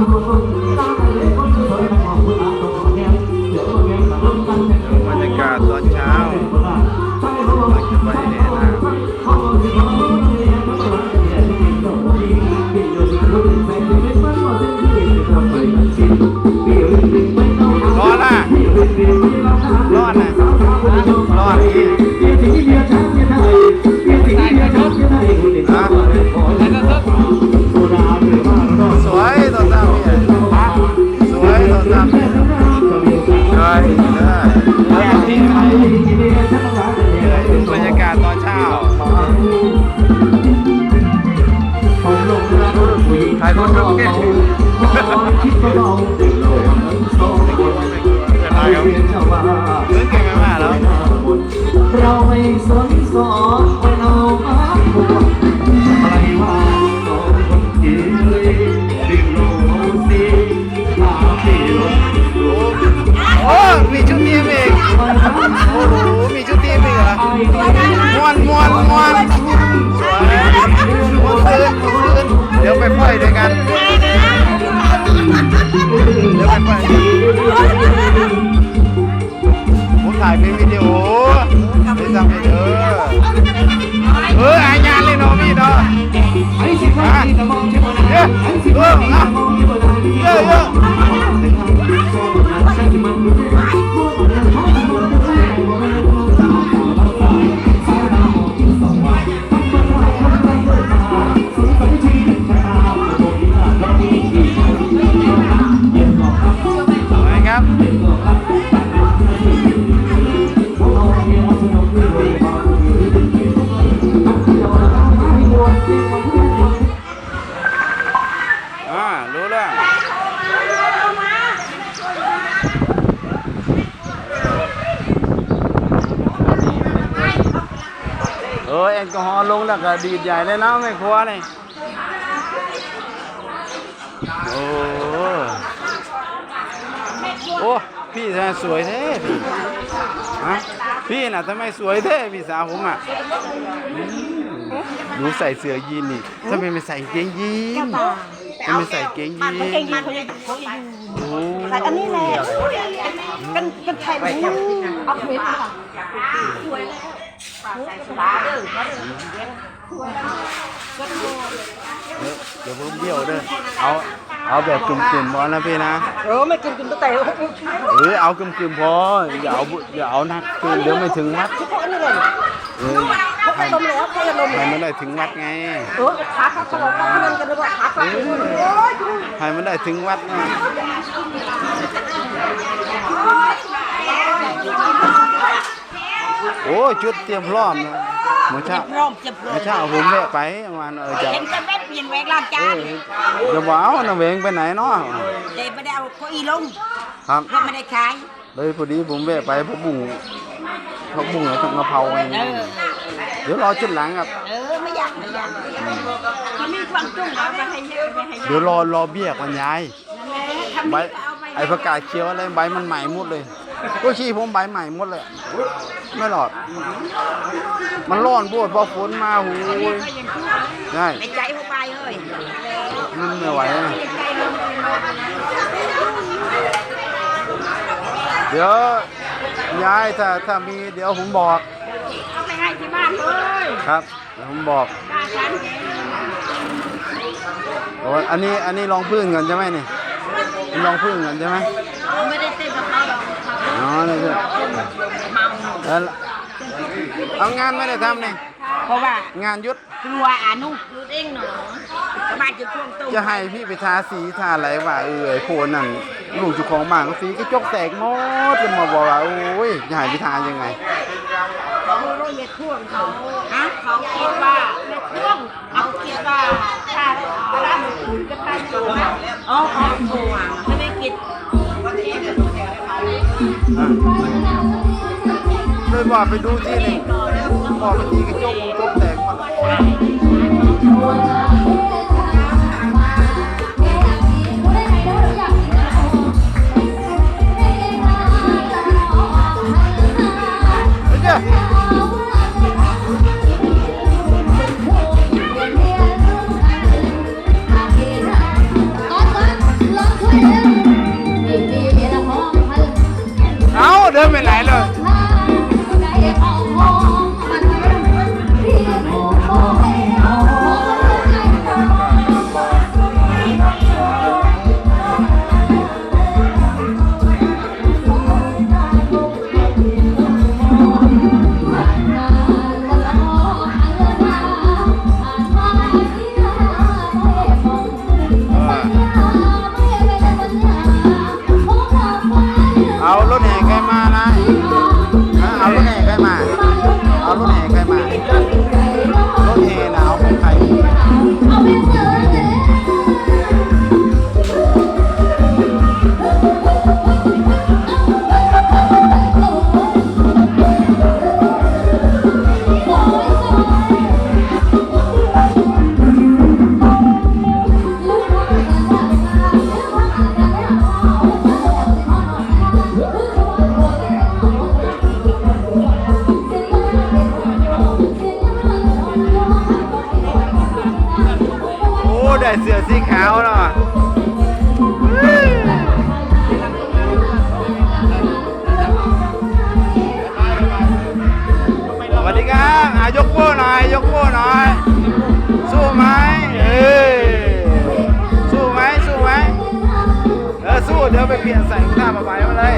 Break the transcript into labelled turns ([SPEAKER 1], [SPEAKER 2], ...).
[SPEAKER 1] บ เดี๋ เอ
[SPEAKER 2] อแอ
[SPEAKER 1] ลกอฮอล์ลงแล้วก็ดีดใหญ่เลยนะแม่ครัวนี่โอ้โอ้พี่ทำไมสวยแท้พี่ฮะพี่น่ะทำไมสวยแท้พี่สาวผมอะอืมดูใส่เสื้อยีนนี่ทำไมไม่ใส่เกงยีนทำไมไม่ใส่เกงยีน
[SPEAKER 3] เกงมากเขาจะเขาจะใส่อันนี้แหละกันกันไทยมันเอาเม็ดค่ะ เด้อ
[SPEAKER 1] เดี๋ยวผมเบี้ยวเด้อเอาเอาแบบกึ่มๆพอนะพี่นะ
[SPEAKER 3] เออไม่กินกินตั้งแต่
[SPEAKER 1] เออเอากึ่มๆพออย่าเอาบุอย่าเอานักเกินเดี๋ยวไม่ถึงวัด
[SPEAKER 3] เฉพาะนี่เลย
[SPEAKER 1] เออ
[SPEAKER 3] เขาจะลมแล้วเขาจะลม
[SPEAKER 1] ให้มันได้ถึงวัดไง
[SPEAKER 3] เออขาเขาเขาเขาเงินกันด้วยขาเขา
[SPEAKER 1] ให้มันได้ถึงวัดนะ โอ้ยชุดเตรียมพร้อมนะเมื่อเช้า
[SPEAKER 3] พร้อมจะพร้อ
[SPEAKER 1] เมื่
[SPEAKER 3] ม
[SPEAKER 1] อเช้าผมแวะไปประมาณเออจะ
[SPEAKER 3] เห็นจะเม็ดเปลี่ยนแหวกลาดจาน
[SPEAKER 1] จะว้าวน้ำเวงไปไหนเนาะ
[SPEAKER 3] เดี๋ยวไม่ได้เอาเก้าอี้ลง
[SPEAKER 1] ครับ
[SPEAKER 3] รถไม่ได้ขาย
[SPEAKER 1] เลยพอดีผมแวะไปพะบุ้งพะบุ้งกับกะเพราไง
[SPEAKER 3] เออ
[SPEAKER 1] เดี๋ยวรอจุดหลังครับ
[SPEAKER 3] เออไม่อยากไม่อยากมันมีความจุ่มเอาไปให้เยอะไปให้เย
[SPEAKER 1] เดี๋ยว
[SPEAKER 3] อะ
[SPEAKER 1] รอรอเบี้ยก่อนยาย
[SPEAKER 3] ทำ
[SPEAKER 1] ใบ
[SPEAKER 3] นี่เอาไป
[SPEAKER 1] ไอ้ประกาศเขียวอะไรใบมันใหม่หมดเลย ก็ขี้ผมใบใหม่หมดเลย ไม่หลอด มันร้อนปวดพอฝนมาหูยใช่
[SPEAKER 3] ในใจเขาไปเฮ้ย
[SPEAKER 1] มันไม่ไหวนะ
[SPEAKER 3] ใจลง
[SPEAKER 1] เดี๋ยวยายถ้าถ้ามีเดี๋ยวผมบอก
[SPEAKER 3] เอาไปให้ที่บ้านเลย
[SPEAKER 1] ครับเดี๋ยวผมบอก
[SPEAKER 3] บ้านฉัน
[SPEAKER 1] โอ้ยอันนี้อันนี้รองพื้นกันใช่ไหมนี่นี่รองพื้นกันใช่ไหม
[SPEAKER 3] ไม่ได้ อ๋
[SPEAKER 1] อนี่ใช่
[SPEAKER 3] เมา
[SPEAKER 1] แล้วเอางานไม่ได้ทำนี่
[SPEAKER 3] เพราะว่างา
[SPEAKER 1] นยุด
[SPEAKER 3] กลัวอานุรู้เองหนอก็บ้านจะช่วงตุ้ม
[SPEAKER 1] จะให้พี่ไปทาสีทาอะไรว่าเออไอ้โคนนั่นลูกเจุของบ้านก็สีกระจกแตกหมดจะมาบอกว่าโอ้ยจะให้ไปทายังไง
[SPEAKER 3] เขารู้เม็ดช่วงเขาฮะเขาคิดว่าเม็ดช่วงเอาคิดว่าถ้าเวลามันขุนก็ทานอยู่นะอ๋อเขาตัวไม่ไเล
[SPEAKER 1] ยว่าไปดูที่นี่บอกไปทีกระจกกระจกแตกมา ไห เปลี่ยนใส่กล้าบายมาเลย